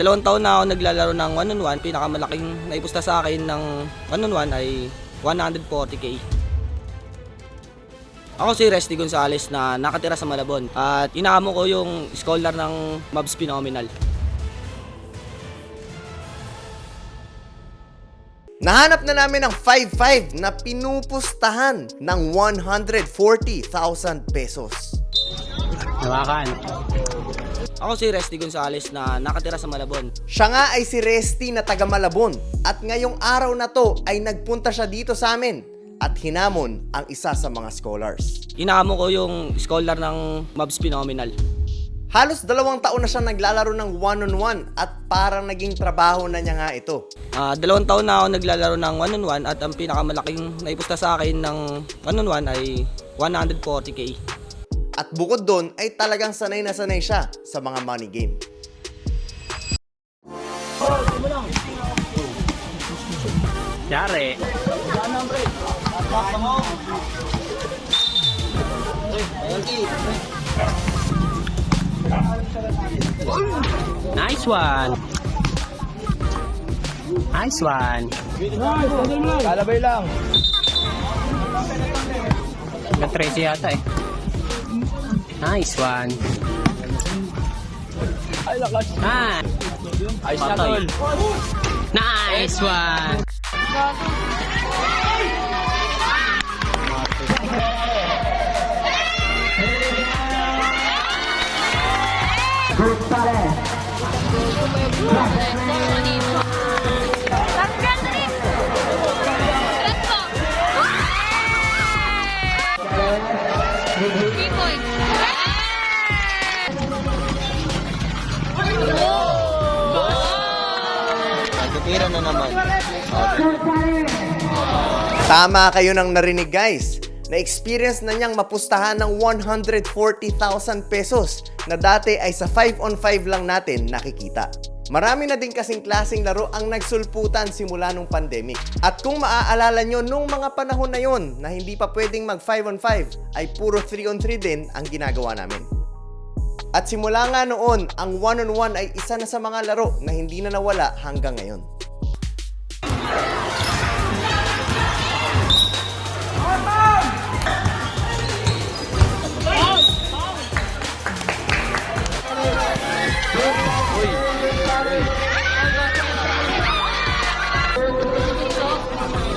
dalawang taon na ako naglalaro ng one-on-one. Pinakamalaking naipusta sa akin ng one-on-one ay 140k. Ako si Resty Gonzales na nakatira sa Malabon at inaamo ko yung scholar ng Mavs Phenomenal. Nahanap na namin ang 5-5 na pinupustahan ng 140,000 pesos. Hawakan. Ako si Resty Gonzales na nakatira sa Malabon. Siya nga ay si Resty na taga Malabon at ngayong araw na to ay nagpunta siya dito sa amin at hinamon ang isa sa mga scholars. Inaamo ko yung scholar ng Mavs Phenomenal. Halos dalawang taon na siya naglalaro ng one-on-one at parang naging trabaho na niya nga ito. Ah, dalawang taon na ako naglalaro ng one-on-one at ang pinakamalaking naipusta sa akin ng one-on-one ay 140k. At bukod doon ay talagang sanay na sanay siya sa mga money game. Yari. Nice one. Nice one. Kalabay lang. Nag-13 yata eh. Nice one. Ay, lakas. Ah, Ayos na, tol. nice one. Three Nagtitira na naman. Tama kayo nang narinig guys. Na-experience na niyang mapustahan ng 140,000 pesos na dati ay sa 5 on 5 lang natin nakikita. Marami na din kasing klaseng laro ang nagsulputan simula nung pandemic. At kung maaalala nyo, nung mga panahon na yon na hindi pa pwedeng mag 5 on 5, ay puro 3 on 3 din ang ginagawa namin. At simula nga noon, ang 1 on 1 ay isa na sa mga laro na hindi na nawala hanggang ngayon.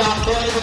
Stop